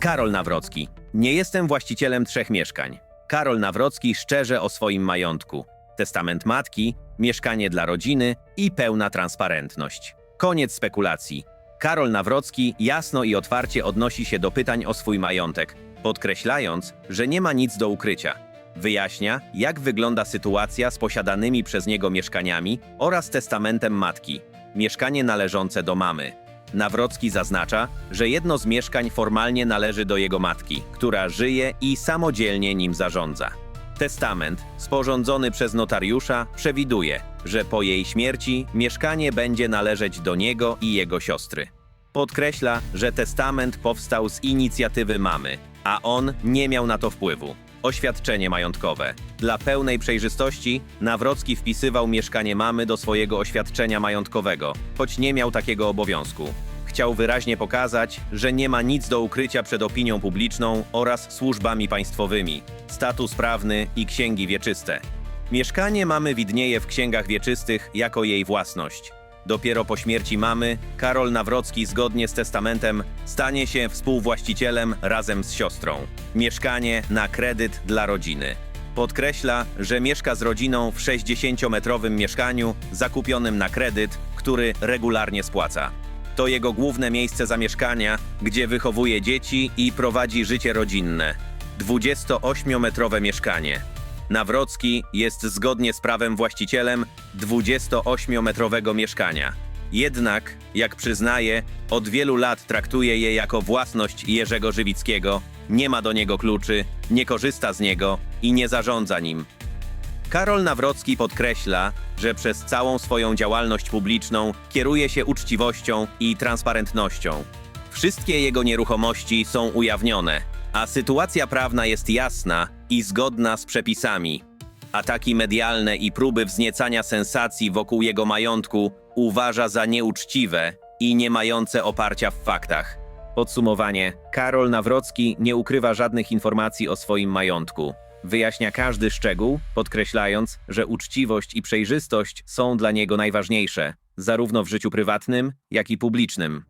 Karol Nawrocki. Nie jestem właścicielem trzech mieszkań. Karol Nawrocki szczerze o swoim majątku. Testament matki, mieszkanie dla rodziny i pełna transparentność. Koniec spekulacji. Karol Nawrocki jasno i otwarcie odnosi się do pytań o swój majątek, podkreślając, że nie ma nic do ukrycia. Wyjaśnia, jak wygląda sytuacja z posiadanymi przez niego mieszkaniami oraz testamentem matki, mieszkanie należące do mamy. Nawrocki zaznacza, że jedno z mieszkań formalnie należy do jego matki, która żyje i samodzielnie nim zarządza. Testament, sporządzony przez notariusza, przewiduje, że po jej śmierci mieszkanie będzie należeć do niego i jego siostry. Podkreśla, że testament powstał z inicjatywy mamy, a on nie miał na to wpływu. Oświadczenie majątkowe. Dla pełnej przejrzystości Nawrocki wpisywał mieszkanie mamy do swojego oświadczenia majątkowego, choć nie miał takiego obowiązku. Chciał wyraźnie pokazać, że nie ma nic do ukrycia przed opinią publiczną oraz służbami państwowymi, status prawny i księgi wieczyste. Mieszkanie mamy widnieje w księgach wieczystych jako jej własność. Dopiero po śmierci mamy Karol Nawrocki zgodnie z testamentem stanie się współwłaścicielem razem z siostrą. Mieszkanie na kredyt dla rodziny. Podkreśla, że mieszka z rodziną w 60-metrowym mieszkaniu zakupionym na kredyt, który regularnie spłaca. To jego główne miejsce zamieszkania, gdzie wychowuje dzieci i prowadzi życie rodzinne. 28-metrowe mieszkanie. Nawrocki jest zgodnie z prawem właścicielem 28-metrowego mieszkania. Jednak, jak przyznaje, od wielu lat traktuje je jako własność Jerzego Żywickiego, nie ma do niego kluczy, nie korzysta z niego i nie zarządza nim. Karol Nawrocki podkreśla, że przez całą swoją działalność publiczną kieruje się uczciwością i transparentnością. Wszystkie jego nieruchomości są ujawnione, a sytuacja prawna jest jasna i zgodna z przepisami. Ataki medialne i próby wzniecania sensacji wokół jego majątku uważa za nieuczciwe i nie mające oparcia w faktach. Podsumowanie: Karol Nawrocki nie ukrywa żadnych informacji o swoim majątku. Wyjaśnia każdy szczegół, podkreślając, że uczciwość i przejrzystość są dla niego najważniejsze, zarówno w życiu prywatnym, jak i publicznym.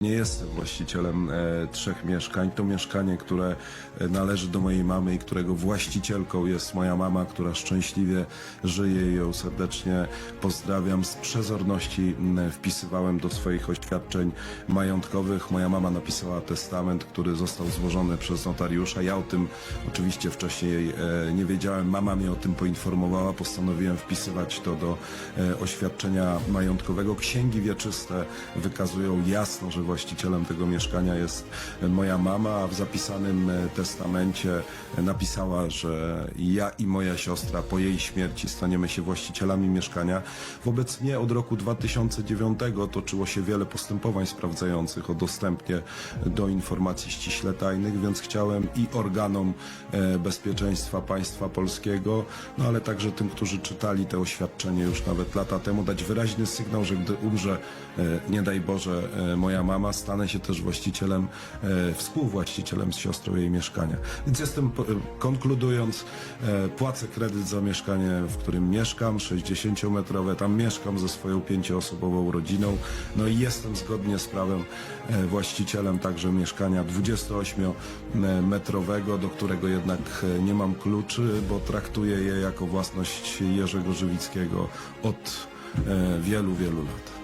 Nie jestem właścicielem e, trzech mieszkań. To mieszkanie, które e, należy do mojej mamy i którego właścicielką jest moja mama, która szczęśliwie żyje i ją serdecznie pozdrawiam. Z przezorności wpisywałem do swoich oświadczeń majątkowych. Moja mama napisała testament, który został złożony przez notariusza. Ja o tym oczywiście wcześniej e, nie wiedziałem. Mama mnie o tym poinformowała. Postanowiłem wpisywać to do oświadczenia majątkowego. Księgi wieczyste wykazują jasno, że właścicielem tego mieszkania jest moja mama, a w zapisanym e, testamencie napisała, że ja i moja siostra po jej śmierci staniemy się właścicielami mieszkania. Wobec mnie od roku 2009 toczyło się wiele postępowań sprawdzających o dostępie do informacji ściśle tajnych, więc chciałem i organom e, bezpieczeństwa państwa polskiego, no ale także tym, którzy czytali te oświadczenie już nawet lata temu, dać wyraźny sygnał, że gdy umrze, e, nie daj Boże, moja mama, stanę się też właścicielem, e, współwłaścicielem z siostrą jej mieszkania. Więc jestem, konkludując, e, płacę kredyt za mieszkanie, w którym mieszkam, 60-metrowe, tam mieszkam ze swoją pięcioosobową rodziną, no i jestem zgodnie z prawem e, właścicielem także mieszkania 28-metrowego, do którego jednak e, nie mam kluczy, bo traktuję je jako własność Jerzego Żywickiego od e, wielu, wielu lat.